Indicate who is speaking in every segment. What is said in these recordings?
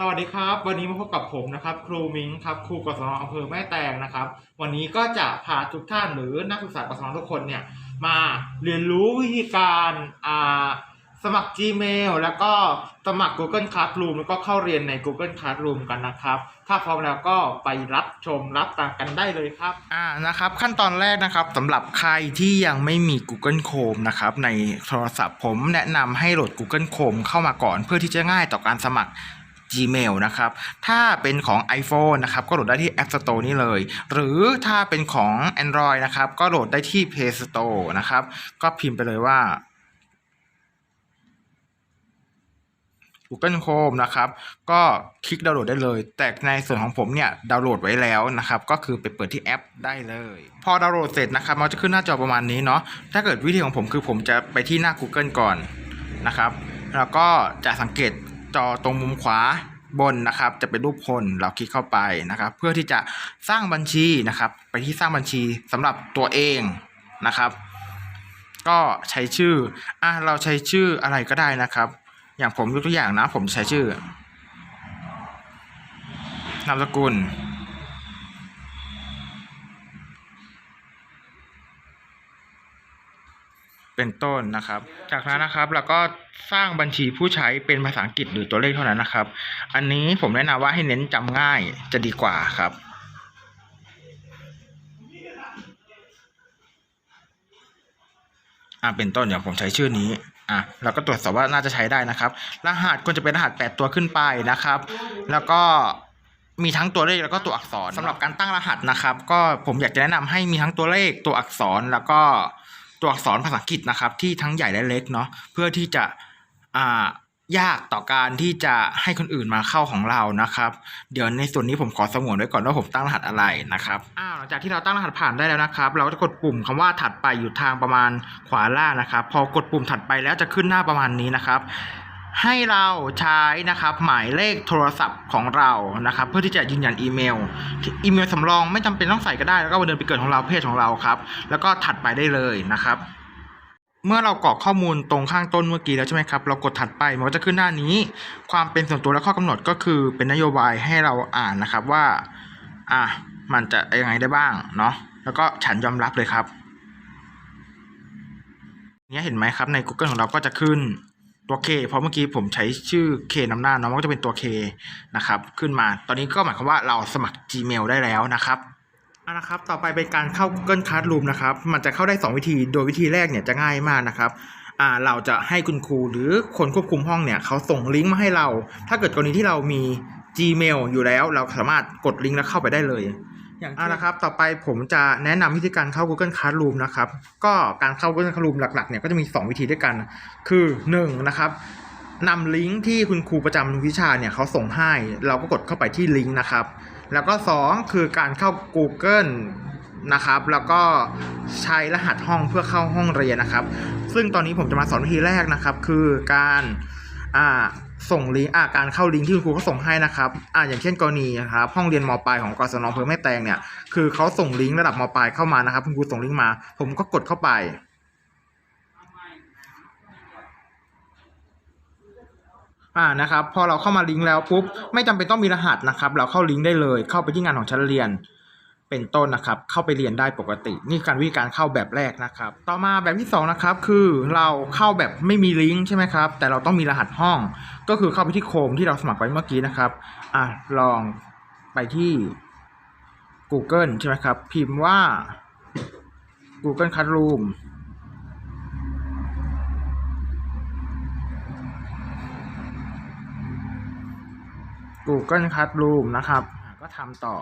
Speaker 1: สวัสดีครับ วันนี้มาพบกับผมนะครับ ครูมิงครับครูกศนอำเภอแม่แตงนะครับ วันนี้ก็จะพาทุกท่านหรือนักศึกษากศนทุกคนเนี่ยมาเรียนรู้วิธีการอ่าสมัคร Gmail แล้วก็สมัคร Google Classroom แล้วก็เข้าเรียนใน Google Classroom กันนะครับ ถ้าพร้อมแล้วก็ไปรับชมรับฟังกันได้เลยครับ อ่านะครับ ขั้นตอนแรกนะครับสำหรับใครที่ยังไม่มี Google Chrome นะครับ ในโทรศัพท์ผมแนะนำให้โหลด Google Chrome เข้ามาก่อน เพื่อที่จะง่ายต่อการสมัคร Gmail นะครับ ถ้าเป็นของ iPhone นะครับ ก็โหลดได้ที่ App Store นี่เลย หรือถ้าเป็นของ Android นะครับ ก็โหลดได้ที่ Play Store นะครับ ก็พิมพ์ไปเลยว่า Google Chrome นะครับ ก็คลิกดาวน์โหลดได้เลย แต่ในส่วนของผมเนี่ยดาวน์โหลดไว้แล้วนะครับ ก็คือไปเปิดที่แอปได้เลย พอดาวน์โหลดเสร็จนะครับมันจะขึ้นหน้าจอประมาณนี้เนาะ ถ้าเกิดวิธีของผมคือผมจะไปที่หน้า Google ก่อนนะครับ แล้วก็จะสังเกต จอตรงมุมขวาบนนะครับ จะเป็นรูปคนเราคลิกเข้าไปนะครับ เพื่อที่จะสร้างบัญชีนะครับ ไปที่สร้างบัญชีสำหรับตัวเองนะครับ ก็ใช้ชื่ออะเราใช้ชื่ออะไรก็ได้นะครับ อย่างผมยกตัวอย่างนะ ผมใช้ชื่อนามสกุล เป็นต้นนะครับ จากนั้นนะครับเราก็สร้างบัญชีผู้ใช้เป็นภาษาอังกฤษหรือตัวเลขเท่านั้นนะครับ อันนี้ผมแนะนำว่าให้เน้นจำง่ายจะดีกว่าครับอ่าเป็นต้นอย่างผมใช้ชื่อนี้อะเราก็ตรวจสอบว่าน่าจะใช้ได้นะครับ รหัสควรจะเป็นรหัส 8 ตัวขึ้นไปนะครับ แล้วก็มีทั้งตัวเลขแล้วก็ตัวอักษรสำหรับการตั้งรหัสนะครับ ก็ผมอยากจะแนะนำให้มีทั้งตัวเลขตัวอักษรแล้วก็ ตัวอักษรภาษาอังกฤษนะครับ ที่ทั้งใหญ่และเล็กเนาะเพื่อที่จะอ่ายากต่อการที่จะให้คนอื่นมาเข้าของเรานะครับ เดี๋ยวในส่วนนี้ผมขอสงวนไว้ก่อนว่าผมตั้งรหัสอะไรนะครับอ้าวหลังจากที่เราตั้งรหัสผ่านได้แล้วนะครับ เราก็จะกดปุ่มคำว่าถัดไปอยู่ทางประมาณขวาล่างนะครับ พอกดปุ่มถัดไปแล้วจะขึ้นหน้าประมาณนี้นะครับ ให้เราใช้นะครับหมายเลขโทรศัพท์ของเรานะครับ เพื่อที่จะยืนยันอีเมล อีเมลสำรองไม่จำเป็นต้องใส่ก็ได้ แล้วก็วันเดือนปีเกิดของเราเพศของเราครับ แล้วก็ถัดไปได้เลยนะครับ เมื่อเรากรอกข้อมูลตรงข้างต้นเมื่อกี้แล้วใช่ไหมครับ เรากดถัดไปมันก็จะขึ้นหน้านี้ ความเป็นส่วนตัวและข้อกำหนดก็คือเป็นนโยบายให้เราอ่านนะครับว่า อะมันจะยังไงได้บ้างเนาะแล้วก็ฉันยอมรับเลยครับ เนี่ยเห็นไหมครับใน Google ของเราก็จะขึ้น ตัว K เพราะเมื่อกี้ผมใช้ชื่อ K นำหน้าเนาะมันก็จะเป็นตัว K นะครับขึ้นมาตอนนี้ก็หมายความว่าเราสมัคร Gmail ได้แล้วนะครับเอาละครับต่อไปเป็นการเข้า Google Classroom นะครับมันจะเข้าได้ 2 วิธี โดยวิธีแรกเนี่ยจะง่ายมากนะครับอ่าเราจะให้คุณครูหรือคนควบคุมห้องเนี่ยเขาส่งลิงก์มาให้เรา ถ้าเกิดกรณีที่เรามี Gmail อยู่แล้ว เราสามารถกดลิงก์แล้วเข้าไปได้เลย อย่างเอาละครับ ต่อไปผมจะแนะนำวิธีการเข้า Google Classroom นะครับ ก็การเข้า Google Classroom หลักๆเนี่ยก็จะมี 2 วิธีด้วยกัน คือ1นะครับนำลิงก์ที่คุณครูประจำวิชาเนี่ยเขาส่งให้ เราก็กดเข้าไปที่ลิงก์นะครับ แล้วก็ 2 คือการเข้า Google นะครับ แล้วก็ใช้รหัสห้องเพื่อเข้าห้องเรียนนะครับ ซึ่งตอนนี้ผมจะมาสอนวิธีแรกนะครับ คือการอ่า ส่งลิงก์อ่าการเข้าลิงก์ที่คุณครูเขาส่งให้นะครับอ่าอย่างเช่นกรณีนะครับห้องเรียนมปลายของกศนอำเภอแม่แตงเนี่ยคือเขาส่งลิงก์ระดับมปลายเข้ามานะครับ คุณครูส่งลิงก์มา ผมก็กดเข้าไป อ่านะครับ พอเราเข้ามาลิงก์แล้วปุ๊บไม่จำเป็นต้องมีรหัสนะครับ เราเข้าลิงก์ได้เลย เข้าไปที่งานของชั้นเรียน เป็นต้นนะครับ เข้าไปเรียนได้ปกติ นี่การวิธีการเข้าแบบแรกนะครับ ต่อมาแบบที่สองนะครับคือเราเข้าแบบไม่มีลิงก์ใช่ไหมครับ แต่เราต้องมีรหัสห้อง ก็คือเข้าไปที่โคมที่เราสมัครไว้เมื่อกี้นะครับอะลองไปที่ Google ใช่ไหมครับ พิมพ์ว่า Google Classroom Google Classroom นะครับ ก็ทำต่อ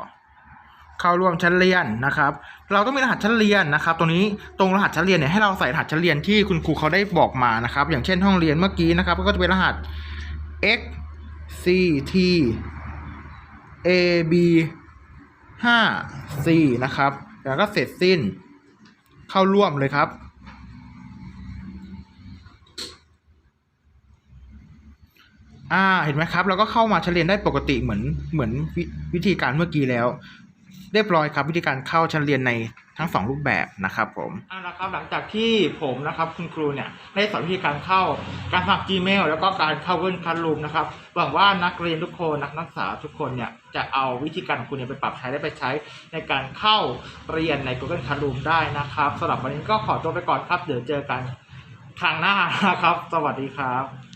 Speaker 1: เข้าร่วมชั้นเรียนนะครับ เราต้องมีรหัสชั้นเรียนนะครับ ตรงนี้ตรงรหัสชั้นเรียนเนี่ยให้เราใส่รหัสชั้นเรียนที่คุณครูเขาได้บอกมานะครับ อย่างเช่นห้องเรียนเมื่อกี้นะครับ ก็จะเป็นรหัส x c t a b 5 c นะครับ แล้วก็เสร็จสิ้น เข้าร่วมเลยครับ อ่า เห็นไหมครับ เราก็เข้ามาชั้นเรียนได้ปกติเหมือนเหมือนววิธีการเมื่อกี้แล้ว เรียบร้อยครับวิธีการเข้าชั้นเรียนในทั้งสองรูปแบบนะครับผมเอาละครับหลังจากที่ผมนะครับคุณครูเนี่ยได้สอนวิธีการเข้าการสมัคร Gmail แล้วก็การเข้า Google Classroom นะครับหวังว่านักเรียนทุกคนนักศึกษาทุกคนเนี่ยจะเอาวิธีการของคุณเนี่ยไปปรับใช้ได้ไปใช้ในการเข้าเรียนใน Google Classroom ได้นะครับสำหรับวันนี้ก็ขอตัวไปก่อนครับเดี๋ยวเจอกันครั้งหน้านะครับ สวัสดีครับ